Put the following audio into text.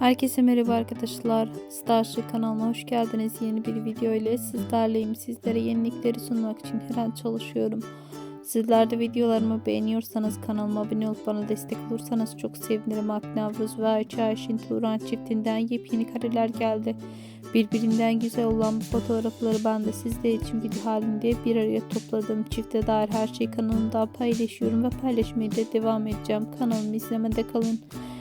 Herkese merhaba arkadaşlar. Starship kanalıma hoş geldiniz. Yeni bir video ile sizlerleyim. Sizlere yenilikleri sunmak için her an çalışıyorum. Sizler de videolarımı beğeniyorsanız kanalıma abone olup bana destek olursanız çok sevinirim. Akne Navruz ve Ayça Ayşin Turan çiftinden yepyeni kareler geldi. Birbirinden güzel olan bu fotoğrafları ben de sizler için video halinde bir araya topladım. Çifte dair her şeyi kanalımda paylaşıyorum ve paylaşmaya da devam edeceğim. Kanalımı izlemede kalın.